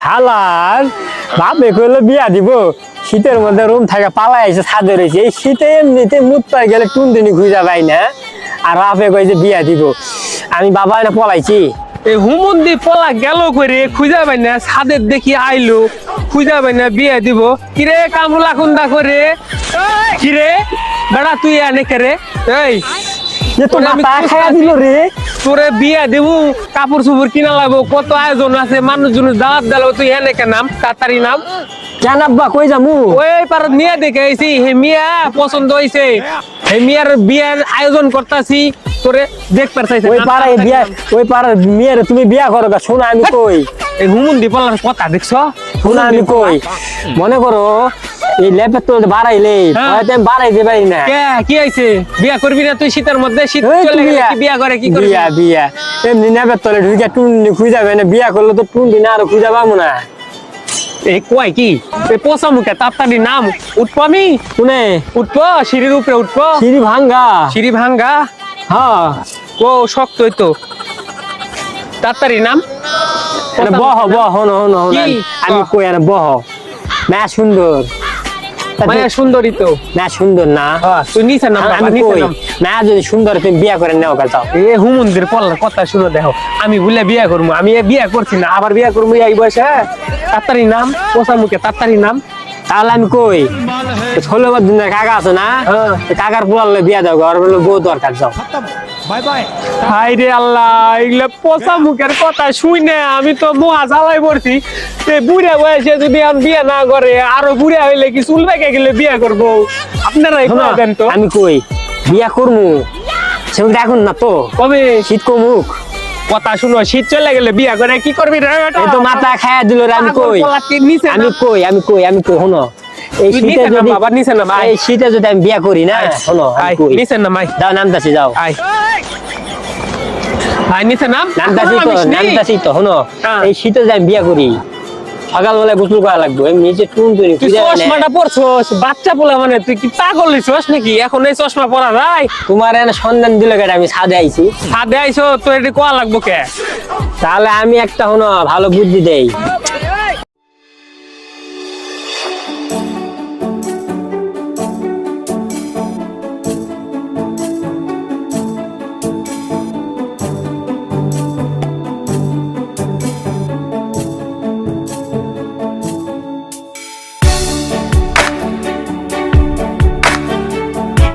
হালার বাপে কইলো বিয়া দিব। শীতের মধ্যে রুম থেকে পালাই এসে ছাদে রয়েছে। এই শীতে এমনিতে মুত পাই গেলে টুনটুনি খুঁজা পাই না। আর বাপে কই বিয়া দিব। আমি বাবা না পলাইছি। এই হুমন্দি পলা গেল করে খুঁজা পাই না। ছাদের দেখি আইলো। খুঁজা পাই না, বিয়ে দিব। কিরে কামলা কুন্দা করে কিরে? বেড়া, তুই আনে করে? এই যে তো ওরে আমি মাথা খায়া দিল রে। তোরে বিয়ে দিব কাপড় চুপড় কিনা লাগবো কত আয়োজন আছে মানুষজন দাওয়াত দিল তুই এনে কে নাম তাড়াতাড়ি নাম। কেন কই যামু? ওই পার মিয়া দেখে আইছি হে মিয়া পছন্দ হইছে। হে মিয়ার বিয়ার আয়োজন করতাছি তোরে দেখ পারছাইছে ওই পাড়ায় বিয়া ওই পাড়ার মেয়ের তুমি বিয়া করো শোনা আমি কই। এই হুমন্দি পলার কথা দেখছ? শোনা আমি কই। মনে করো এই ল্যাপের তো বাড়াইলে হ্যাঁ। হয়তো আমি বাড়াইতে পারি না। কে? কি হইছে? বিয়া করবি না তুই শীতের মধ্যে? শীত চলে গেলে বিয়া। কি বিয়া করে কি করবি? বিয়া বিয়া। এমনি নেবে তলে ঢুকে টুননি খুঁজা না। বিয়া করলে তো টুনটি না আরও খুঁজা পাবো না। এই কয় কি? এই পোষা মুখে তাড়াতাড়ি নাম। উঠবো আমি? শুনে। উঠবো সিঁড়ির উপরে উঠবো। সিঁড়ি ভাঙ্গা। সিঁড়ি ভাঙ্গা? হ্যাঁ। ও শক্ত হইতো তাড়াতাড়ি নাম? এনে বহ বহ হন হন হন আমি কই এনে বহ। না সুন্দর। মানে সুন্দরী তো। না সুন্দর না। হ্যাঁ, তুই নিচে নাম বাবা, আমি কই? না যদি সুন্দর তুমি বিয়া করে নেও কাল যাও। এ হুমন্দির পল্লার কথা শুনে দেখো। আমি বলে বিয়া করব আমি বিয়া করছি না আবার বিয়া করব এই বয়সে তাড়াতাড়ি নাম পোষা মুখে তাড়াতাড়ি নাম। তাহলে আমি কই? ষোলো বার দিনের কাকা আছে না। তো কাকার পোলালে বিয়া দাও ঘর বলে বউ দরকার যাও। হাই রে আল্লাহ এগুলা মুখের কথা শুনে আমি তো মহা জ্বালাই পড়ছি। সে বুড়া বয়সে যদি আমি বিয়ে না করে আরও বুড়া হইলে কি চুল পেকে গেলে বিয়ে করব? আপনারাই শোনো, দেন তো। আমি কই? বিয়া করমু। সেগুলো দেখুন না তো? কবে? শীত কমুক। কথা শুনো শীত চলে গেলে বিয়া করে কি করবি রে তো মাথা খায়া দিল রে আমি কই? আমি নাম। কই আমি কই আমি কই শোনো। এই শীতে যদি বাবা, না ভাই। এই শীতে যদি আমি বিয়া করি না শোনো আমি কই? কই না ভাই দাও যাও দাসি যাও। আই ভাই নিচে নাম নামতাছি তো নাম দাসি তো শোনো। এই শীতে যদি আমি বিয়া করি সকালবেলা গোসল করা লাগবে। এমনি যে টুন টুনি তুই চশমাটা পরছস? বাচ্চা পোলা মানে তুই কি পাগল হইছস নাকি? এখন এই চশমা পরা যায় তোমার এনে সন্ধান দিলে কেটে আমি ছাদে আইছি। সাদে আইছো তো এটি কোয়া লাগবো কে? তাহলে আমি একটা হনো ভালো বুদ্ধি দেই।